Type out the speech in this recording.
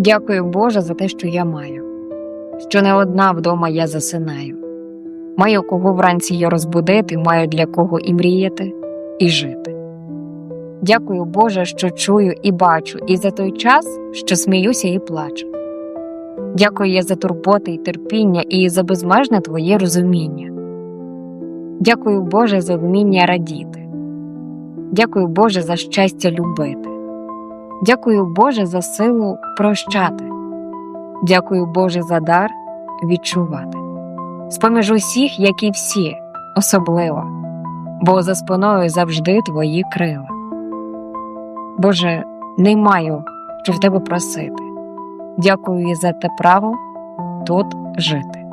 Дякую Боже за те, що я маю, що не одна вдома я засинаю. Маю кого вранці я розбудити, маю для кого і мріяти, і жити. Дякую Боже, що чую і бачу, і за той час, що сміюся і плачу. Дякую я за турботи і терпіння, і за безмежне Твоє розуміння. Дякую Боже за вміння радіти. Дякую Боже за щастя любити. Дякую Боже за силу прощати. Дякую Боже за дар відчувати. З-поміж усіх, як і всі, особливо, бо за спиною завжди твої крила. Боже, не маю що в тебе просити. Дякую і за те право тут жити.